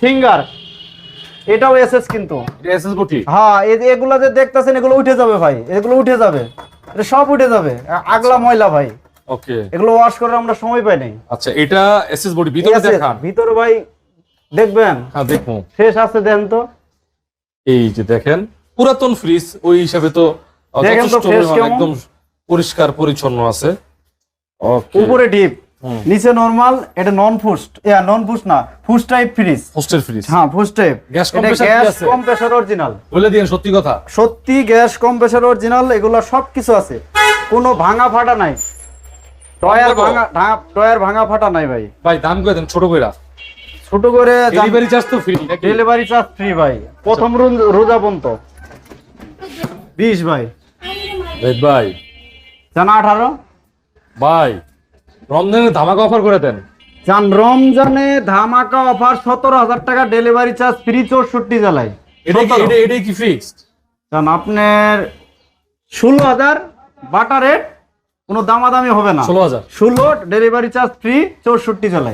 Finger. এটাও SS কিন্তু। SS বটি হ্যাঁ এগুলো যে দেখতেছেন এগুলো উঠে যাবে ভাই। এগুলো উঠে যাবে। এটা সব উঠে যাবে। আগলা ময়লা ভাই। ওকে। এগুলো ওয়াশ করার আমরা সময় পাই নাই। আচ্ছা এটা এসএস বডি ভিতরে দেখান। ভিতরে ভাই দেখবেন? হ্যাঁ দেখুন। শেষ আছে দেন তো। এই যে দেখেন পুরাতন ফ্রিজ ওই হিসাবে তো যথেষ্ট? একদম পরিষ্কার পরিচ্ছন্ন আছে। ওকে। উপরে ডিপ। নিচে নরমাল এটা নন ফুস্ট ইয়া নন ফুস্ট না frost type fridge hostel fridge হ্যাঁ ফুস্ট টাইপ এটা compressor গ্যাস আছে? কম্প্রেসার অরিজিনাল বলে দিন সত্যি কথা। সত্যি গ্যাস কম্প্রেসার অরিজিনাল এগুলো সব কিছু আছে। কোনো ভাঙা ফাটা নাই। টয়ার। ভাঙা টয়ার ভাঙা ফাটা নাই ভাই। ভাই দাম করে দেন? ছোট কইরা। ছোট করে ডেলিভারি চার্জ তো ফ্রি ডেলিভারি চার্জ ফ্রি ভাই। প্রথম রোজ- রোজা পর্যন্ত। বিশ ভাই। ভাই ভাই। জানা আঠারো? ভাই। রমজানের ধামাকা অফার করে দেন। জান রমজানে ধামাকা অফার সতেরো হাজার টাকা ডেলিভারি চার্জ ফ্রি চৌষট্টি জেলায় এটাই কি ফিক্সড জান আপনার ষোলো হাজার বাটা রেট কোনো দামাদামি হবে না। ষোলো হাজার। ষোলো ডেলিভারি চার্জ ফ্রি চৌষট্টি জেলায়